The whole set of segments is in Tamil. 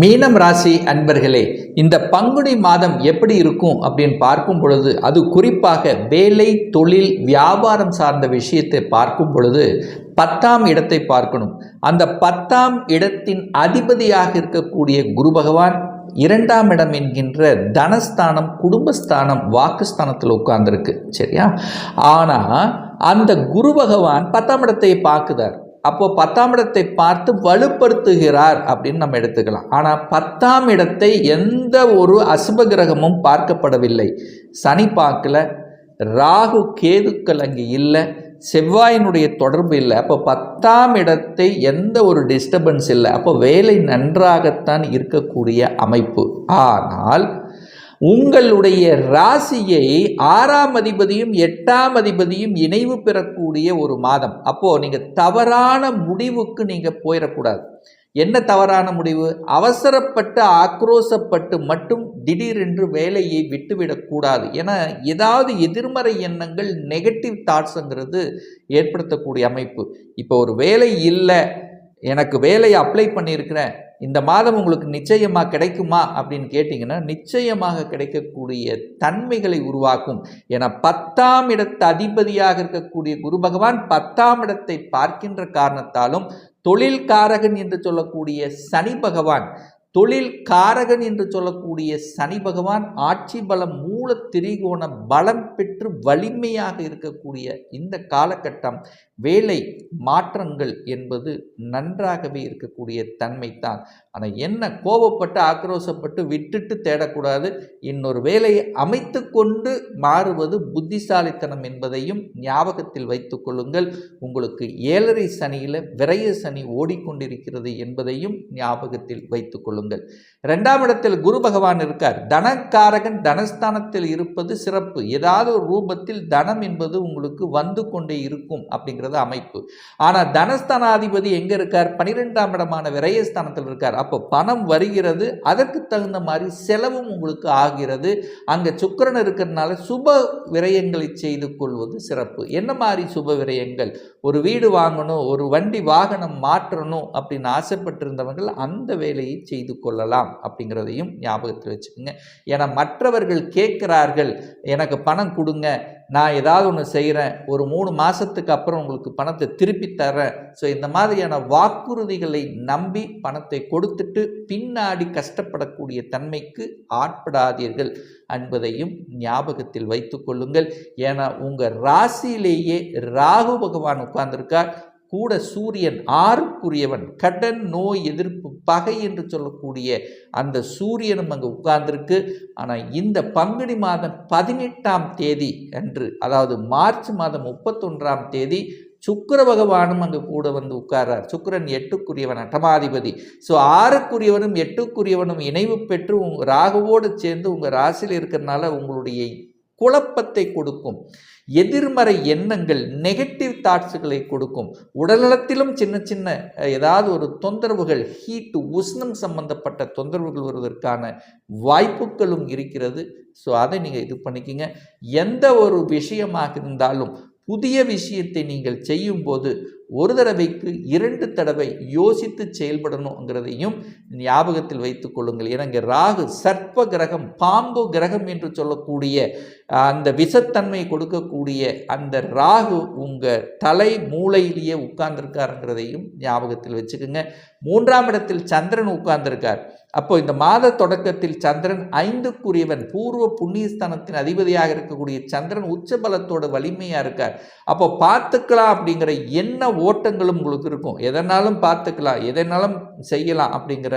மீனம் ராசி அன்பர்களே இந்த பங்குனி மாதம் எப்படி இருக்கும் அப்படின்னு பார்க்கும் பொழுது அது குறிப்பாக வேலை தொழில் வியாபாரம் சார்ந்த விஷயத்தை பார்க்கும் பொழுது பத்தாம் இடத்தை பார்க்கணும். அந்த பத்தாம் இடத்தின் அதிபதியாக இருக்கக்கூடிய குரு பகவான் இரண்டாம் இடம் என்கின்ற தனஸ்தானம் குடும்பஸ்தானம் வாக்குஸ்தானத்தில் உட்கார்ந்துருக்கு சரியா? ஆனால் அந்த குரு பகவான் பத்தாம் இடத்தை பார்க்குதார். அப்போ பத்தாம் இடத்தை பார்த்து வலுப்படுத்துகிறார் அப்படின்னு நம்ம எடுத்துக்கலாம். ஆனால் பத்தாம் இடத்தை எந்த ஒரு அசுப கிரகமும் பார்க்கப்படவில்லை. சனி பார்க்கல ராகு கேதுக்கள் அங்கே இல்லை செவ்வாயினுடைய தொடர்பு இல்லை. அப்போ பத்தாம் இடத்தை எந்த ஒரு டிஸ்டர்பன்ஸ் இல்லை. அப்போ வேலை நன்றாகத்தான் இருக்கக்கூடிய அமைப்பு. ஆனால் உங்களுடைய ராசியை ஆறாம் அதிபதியும் எட்டாம் அதிபதியும் இணைவு பெறக்கூடிய ஒரு மாதம். அப்போது நீங்கள் தவறான முடிவுக்கு நீங்கள் போயிடக்கூடாது. என்ன தவறான முடிவு? அவசரப்பட்டு ஆக்ரோசப்பட்டு மட்டும் திடீரென்று வேலையை விட்டுவிடக்கூடாது என ஏதாவது எதிர்மறை எண்ணங்கள் நெகட்டிவ் தாட்ஸுங்கிறது ஏற்படுத்தக்கூடிய அமைப்பு. இப்போ ஒரு வேலை இல்லை. எனக்கு வேலையை அப்ளை பண்ணியிருக்கிறேன். இந்த மாதம் உங்களுக்கு நிச்சயமாக கிடைக்குமா அப்படின்னு கேட்டிங்கன்னா நிச்சயமாக கிடைக்கக்கூடிய தன்மைகளை உருவாக்கும். என பத்தாம் இடத்து அதிபதியாக இருக்கக்கூடிய குரு பகவான் பத்தாம் இடத்தை பார்க்கின்ற காரணத்தாலும் தொழில் காரகன் என்று சொல்லக்கூடிய சனி பகவான் தொழில் காரகன் என்று சொல்லக்கூடிய சனி பகவான் ஆட்சி பலம் மூல திரிகோண பலம் பெற்று வலிமையாக இருக்கக்கூடிய இந்த காலகட்டம் வேலை மாற்றங்கள் என்பது நன்றாகவே இருக்கக்கூடிய தன்மை தான் ஆனால் என்ன கோபப்பட்டு ஆக்ரோசப்பட்டு விட்டுட்டு தேடக்கூடாது? இன்னொரு வேலையை அமைத்து கொண்டு மாறுவது புத்திசாலித்தனம் என்பதையும் ஞாபகத்தில் வைத்துக்கொள்ளுங்கள் உங்களுக்கு ஏழரை சனியில் விரைய சனி ஓடிக்கொண்டிருக்கிறது என்பதையும் ஞாபகத்தில் வைத்துக்கொள்ளுங்கள் ரெண்டாம் இடத்தில் குரு பகவான் இருக்கார். தனக்காரகன் தனஸ்தானத்தில் இருப்பது சிறப்பு. ஏதாவது ஒரு ரூபத்தில் தனம் என்பது உங்களுக்கு வந்து கொண்டே இருக்கும் அப்படிங்கிறது அமைப்பு. ஆனால் தனஸ்தானாதிபதி எங்கே இருக்கார்? பனிரெண்டாம் இடமான விரயஸ்தானத்தில் இருக்கார். அப்போ பணம் வருகிறது அதற்கு தகுந்த மாதிரி செலவும் உங்களுக்கு ஆகிறது. அங்கே சுக்கரன் இருக்கிறதுனால சுப விரயங்களை செய்து கொள்வது சிறப்பு. என்ன மாதிரி சுப விரயங்கள்? ஒரு வீடு வாங்கணும் ஒரு வண்டி வாகனம் மாற்றணும் அப்படின்னு ஆசைப்பட்டிருந்தவர்கள் அந்த வேலையை செய்து கொள்ளலாம் அப்படிங்கிறதையும் ஞாபகத்தில் வச்சுக்கோங்க. ஏன்னா மற்றவர்கள் கேட்கிறார்கள் எனக்கு பணம் கொடுங்க நான் ஏதாவது ஒன்று செய்கிறேன் ஒரு மூணு மாதத்துக்கு அப்புறம் உங்களுக்கு பணத்தை திருப்பி தரேன் ஸோ இந்த மாதிரியான வாக்குறுதிகளை நம்பி பணத்தை கொடுத்துட்டு பின்னாடி கஷ்டப்படக்கூடிய தன்மைக்கு ஆட்படாதீர்கள் என்பதையும் ஞாபகத்தில் வைத்து கொள்ளுங்கள். ஏன்னா உங்கள் ராசியிலேயே ராகு பகவான் உட்கார்ந்துருக்கார். கூட சூரியன் ஆறுக்குரியவன் கடன் நோய் எதிர்ப்பு பகை என்று சொல்லக்கூடிய அந்த சூரியனும் அங்கே உட்கார்ந்துருக்கு. ஆனால் இந்த பங்குனி மாதம் பதினெட்டாம் தேதி அன்று அதாவது மார்ச் மாதம் முப்பத்தொன்றாம் தேதி சுக்கிர பகவானும் அங்கே கூட வந்து உட்கார்றார். சுக்கிரன் எட்டுக்குரியவன் அட்டமாதிபதி. ஸோ ஆறுக்குரியவனும் எட்டுக்குரியவனும் இணைவு பெற்று உங்கள் ராகுவோடு சேர்ந்து உங்கள் ராசியில் இருக்கிறனால உங்களுடைய குழப்பத்தை கொடுக்கும். எதிர்மறை எண்ணங்கள் நெகட்டிவ் தாட்ஸுகளை கொடுக்கும். உடல்நலத்திலும் சின்ன சின்ன ஏதாவது ஒரு தொந்தரவுகள் ஹீட்டு உஷ்ணம் சம்பந்தப்பட்ட தொந்தரவுகள் வருவதற்கான வாய்ப்புகளும் இருக்கிறது. ஸோ அதை நீங்கள் இது பண்ணிக்கிங்க. எந்த ஒரு விஷயமாக இருந்தாலும் புதிய விஷயத்தை நீங்கள் செய்யும்போது ஒரு தடவைக்கு இரண்டு தடவை யோசித்து செயல்படணுங்கிறதையும் ஞாபகத்தில் வைத்துக் கொள்ளுங்கள். ஏன்னா இங்கே ராகு சர்ப்ப கிரகம் பாம்பு கிரகம் என்று சொல்லக்கூடிய அந்த விஷத்தன்மை கொடுக்கக்கூடிய அந்த ராகு உங்கள் தலை மூளையிலேயே உட்கார்ந்துருக்காருங்கிறதையும் ஞாபகத்தில் வச்சுக்கோங்க. மூன்றாம் இடத்தில் சந்திரன் உட்கார்ந்திருக்கார். அப்போ இந்த மாத தொடக்கத்தில் சந்திரன் ஐந்துக்குரியவன் பூர்வ புண்ணியஸ்தானத்தின் அதிபதியாக இருக்கக்கூடிய சந்திரன் உச்ச பலத்தோட வலிமையாக இருக்கார். அப்போ பார்த்துக்கலாம் அப்படிங்கிற என்ன ஓட்டங்களும் உங்களுக்கு இருக்கும். எதனாலும் பார்த்துக்கலாம் எதனாலும் செய்யலாம் அப்படிங்கிற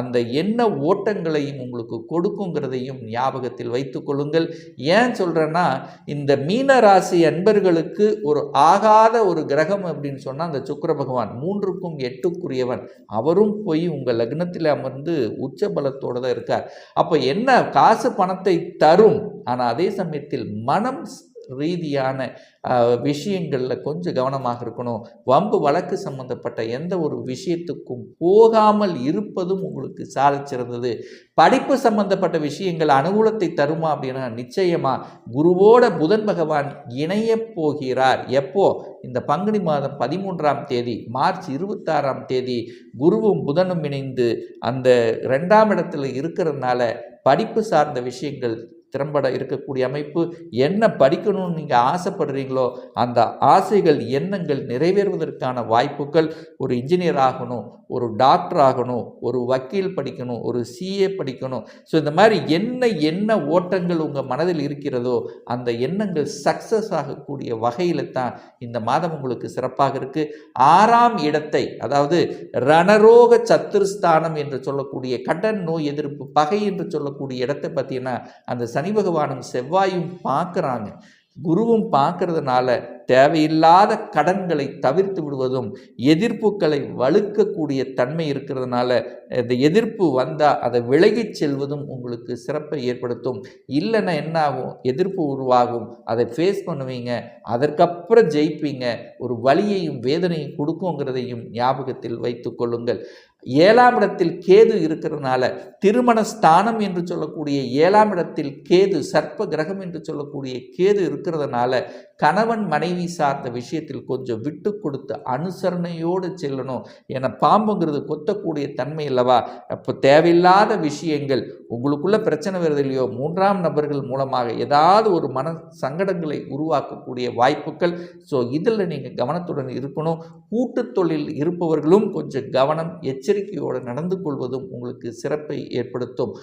அந்த என்ன ஓட்டங்களையும் உங்களுக்கு கொடுக்குங்கிறதையும் ஞாபகத்தில் வைத்துக்கொள்ளுங்கள் ஏன் ஏன் சொல்கிறேன்னா இந்த மீன ராசி அன்பர்களுக்கு ஒரு ஆகாத ஒரு கிரகம் அப்படின்னு சொன்னால் அந்த சுக்கர பகவான் மூன்றுக்கும் எட்டுக்குரியவன். அவரும் போய் உங்கள் லக்னத்தில் அமர்ந்து உச்ச பலத்தோடு தான் இருக்கார். அப்போ என்ன காசு பணத்தை தரும். ஆனால் அதே சமயத்தில் மனம் ரீதியான விஷயங்களில் கொஞ்சம் கவனமாக இருக்கணும். வம்பு வழக்கு சம்பந்தப்பட்ட எந்த ஒரு விஷயத்துக்கும் போகாமல் இருப்பதும் உங்களுக்கு சாதிச்சிருந்தது படிப்பு சம்பந்தப்பட்ட விஷயங்கள் அனுகூலத்தை தருமா அப்படின்னா நிச்சயமா. குருவோட புதன் பகவான் இணைய போகிறார். எப்போ? இந்த பங்குனி மாதம் பதிமூன்றாம் தேதி மார்ச் இருபத்தாறாம் தேதி. குருவும் புதனும் இணைந்து அந்த ரெண்டாம் இடத்துல இருக்கிறதுனால படிப்பு சார்ந்த விஷயங்கள் திறம்பட இருக்கக்கூடிய அமைப்பு. என்ன படிக்கணும்னு நீங்கள் ஆசைப்படுறீங்களோ அந்த ஆசைகள் எண்ணங்கள் நிறைவேறுவதற்கான வாய்ப்புகள் ஒரு இன்ஜினியர் ஆகணும் ஒரு டாக்டர் ஆகணும் ஒரு வக்கீல் படிக்கணும் ஒரு சிஏ படிக்கணும். ஸோ இந்த மாதிரி என்ன என்ன ஓட்டங்கள் உங்கள் மனதில் இருக்கிறதோ அந்த எண்ணங்கள் சக்ஸஸ் ஆகக்கூடிய வகையில் தான் இந்த மாதம் உங்களுக்கு சிறப்பாக இருக்குது ஆறாம் இடத்தை அதாவது ரணரோக சத்துருஸ்தானம் என்று சொல்லக்கூடிய கடன் நோய் எதிர்ப்பு பகை என்று சொல்லக்கூடிய இடத்தை பார்த்தீங்கன்னா அந்த சனி பகவானும் செவ்வாயும் பார்க்குறாங்க. குருவும் பார்க்கறதுனால தேவையில்லாத கடன்களை தவிர்த்து விடுவதும் எதிர்ப்புகளை வலுக்கக்கூடிய தன்மை இருக்கிறதுனால இந்த எதிர்ப்பு வந்தால் அதை விலகிச் செல்வதும் உங்களுக்கு சிறப்பை ஏற்படுத்தும். இல்லைன்னா என்ன ஆகும் எதிர்ப்பு உருவாகும். அதை ஃபேஸ் பண்ணுவீங்க. அதற்கப்புறம் ஜெயிப்பீங்க. ஒரு வழியையும் வேதனையும் கொடுக்குங்கிறதையும் ஞாபகத்தில் வைத்து கொள்ளுங்கள். ஏழாம் இடத்தில் கேது இருக்கிறதுனால திருமண ஸ்தானம் என்று சொல்லக்கூடிய ஏழாம் இடத்தில் கேது சர்ப்ப கிரகம் என்று சொல்லக்கூடிய கேது இருக்கிறதுனால கணவன் மனைவி சார்ந்த விஷயத்தில் கொஞ்சம் விட்டு கொடுத்து அனுசரணையோடு செல்லணும் ஏன்னா பாம்புங்கிறது கொத்தக்கூடிய தன்மை அல்லவா? அப்போ தேவையில்லாத விஷயங்கள் உங்களுக்குள்ள பிரச்சனை வருது இல்லையோ மூன்றாம் நபர்கள் மூலமாக ஏதாவது ஒரு மன சங்கடங்களை உருவாக்கக்கூடிய வாய்ப்புகள். ஸோ இதில் நீங்கள் கவனத்துடன் இருக்கணும். கூட்டு தொழில் இருப்பவர்களும் கொஞ்சம் கவனம் எச்சரிக்கையோடு நடந்து கொள்வதும் உங்களுக்கு சிறப்பை ஏற்படுத்தும்.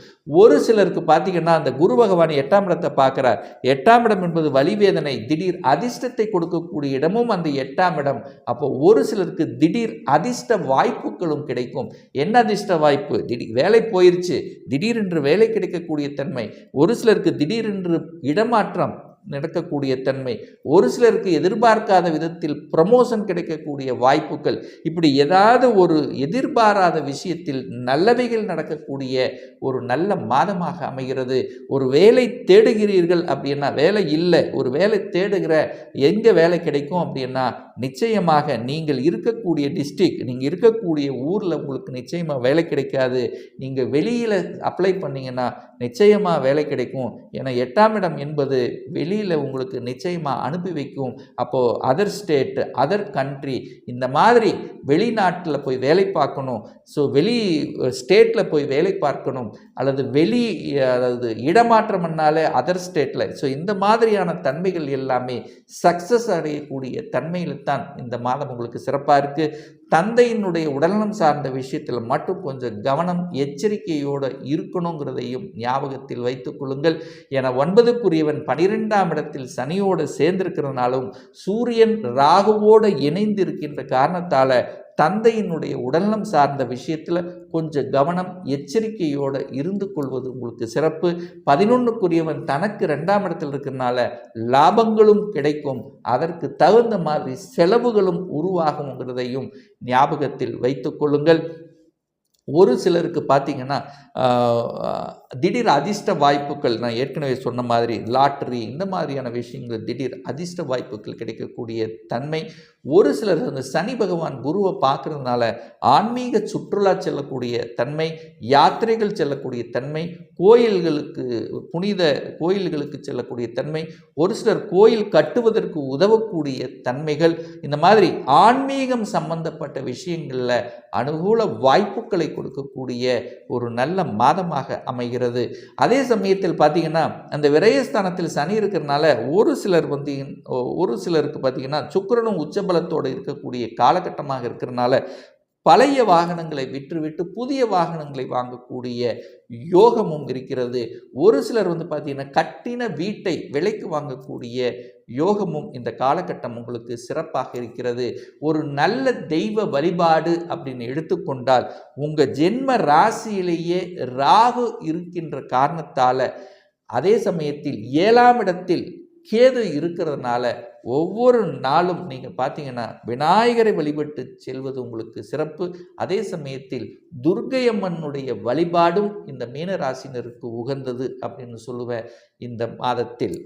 ஒரு சிலருக்கு பார்த்தீங்கன்னா அந்த குரு பகவான் எட்டாம் இடத்தை பார்க்குறார். எட்டாம் இடம் என்பது வலிவேதனை திடீர் அதிர்ஷ்டத்தை கொடுக்கக்கூடிய இடமும் அந்த எட்டாம் இடம். அப்போ ஒரு சிலருக்கு திடீர் அதிர்ஷ்ட வாய்ப்புகளும் கிடைக்கும். என்ன அதிர்ஷ்ட வாய்ப்பு? திடீர் வேலை போயிருச்சு. திடீரென்று வேலை கிடைக்கக்கூடிய தன்மை. ஒரு சிலருக்கு திடீரென்று இடமாற்றம் நடக்கக்கூடிய தன்மை. ஒரு சிலருக்கு எதிர்பார்க்காத விதத்தில் ப்ரமோஷன் கிடைக்கக்கூடிய வாய்ப்புகள். இப்படி ஏதாவது ஒரு எதிர்பாராத விஷயத்தில் நல்லவைகள் நடக்கக்கூடிய ஒரு நல்ல மாதமாக அமைகிறது. ஒரு வேலை தேடுகிறீர்கள் அப்படின்னா வேலை இல்லை. ஒரு வேலை தேடுகிற எங்கே வேலை கிடைக்கும் அப்படின்னா நிச்சயமாக நீங்கள் இருக்கக்கூடிய டிஸ்ட்ரிக் நீங்கள் இருக்கக்கூடிய ஊரில் உங்களுக்கு நிச்சயமாக வேலை கிடைக்காது. நீங்கள் வெளியில் அப்ளை பண்ணீங்கன்னா நிச்சயமாக வேலை கிடைக்கும். ஏன்னா எட்டாம் இடம் என்பது வெளியில் உங்களுக்கு நிச்சயமாக அனுப்பி வைக்கும். அப்போது அதர் ஸ்டேட் அதர் கண்ட்ரி இந்த மாதிரி வெளிநாட்டில் போய் வேலை பார்க்கணும். ஸோ வெளி ஸ்டேட்டில் போய் வேலை பார்க்கணும். அல்லது வெளி அதாவது இடமாற்றம் பண்ணாலே அதர் ஸ்டேட்டில் ஸோ இந்த மாதிரியான தன்மைகள் எல்லாமே சக்ஸஸ் அடையக்கூடிய தன்மையில் தான் இந்த மாதம் உங்களுக்கு சிறப்பாக இருக்குது தந்தையினுடைய உடல்நலம் சார்ந்த விஷயத்தில் மட்டும் கொஞ்சம் கவனம் எச்சரிக்கையோடு இருக்கணுங்கிறதையும் ஞாபகத்தில் வைத்துக் கொள்ளுங்கள். என ஒன்பதுக்குரியவன் பனிரெண்டாம் இடத்தில் சனியோடு சேர்ந்திருக்கிறதுனாலும் சூரியன் ராகுவோடு இணைந்து இருக்கின்ற காரணத்தால் தந்தையினுடைய உடல்நலம் சார்ந்த விஷயத்தில் கொஞ்சம் கவனம் எச்சரிக்கையோடு இருந்து கொள்வது உங்களுக்கு சிறப்பு. பதினொன்றுக்குரியவன் தனக்கு ரெண்டாம் இடத்தில் இருக்கிறனால லாபங்களும் கிடைக்கும். அதற்கு தகுந்த மாதிரி செலவுகளும் உருவாகுங்கிறதையும் ஞாபகத்தில் வைத்துக்கொள்ளுங்கள் ஒரு சிலருக்கு பார்த்தீங்கன்னா திடீர் அதிர்ஷ்ட வாய்ப்புகள் நான் ஏற்கனவே சொன்ன மாதிரி லாட்டரி இந்த மாதிரியான விஷயங்கள் திடீர் அதிர்ஷ்ட வாய்ப்புகள் கிடைக்கக்கூடிய தன்மை. ஒரு சிலர் அந்த சனி பகவான் குருவை பார்க்குறதுனால ஆன்மீக சுற்றுலா செல்லக்கூடிய தன்மை யாத்திரைகள் செல்லக்கூடிய தன்மை கோயில்களுக்கு புனித கோயில்களுக்கு செல்லக்கூடிய தன்மை ஒரு சிலர் கோயில் கட்டுவதற்கு உதவக்கூடிய தன்மைகள் இந்த மாதிரி ஆன்மீகம் சம்பந்தப்பட்ட விஷயங்களில் அனுகூல வாய்ப்புகளை கொடுக்கக்கூடிய ஒரு நல்ல மாதமாக அமைகிறது. அதே சமயத்தில் பார்த்தீங்கன்னா அந்த விரயஸ்தானத்தில் சனி இருக்கிறனால ஒரு சிலர் வந்து ஒரு சிலருக்கு பார்த்தீங்கன்னா சுக்கிரனும் உச்சபலத்தோடு இருக்கக்கூடிய காலகட்டமாக இருக்கிறனால பழைய வாகனங்களை விற்றுவிட்டு புதிய வாகனங்களை வாங்கக்கூடிய யோகமும் இருக்கிறது. ஒரு சிலர் வந்து பார்த்தீங்கன்னா கட்டின வீட்டை விலைக்கு வாங்கக்கூடிய யோகமும் இந்த காலகட்டம் உங்களுக்கு சிறப்பாக இருக்கிறது. ஒரு நல்ல தெய்வ வழிபாடு அப்படின்னு எடுத்துக்கொண்டால் உங்கள் ஜென்ம ராசியிலேயே ராகு இருக்கின்ற காரணத்தால் அதே சமயத்தில் ஏழாம் இடத்தில் கேது இருக்கிறதுனால ஒவ்வொரு நாளும் நீங்கள் பார்த்தீங்கன்னா விநாயகரை வழிபட்டு செல்வது உங்களுக்கு சிறப்பு. அதே சமயத்தில் துர்க்கை அம்மனுடைய வழிபாடும் இந்த மீனராசினருக்கு உகந்தது அப்படின்னு சொல்லுவேன் இந்த மாதத்தில்.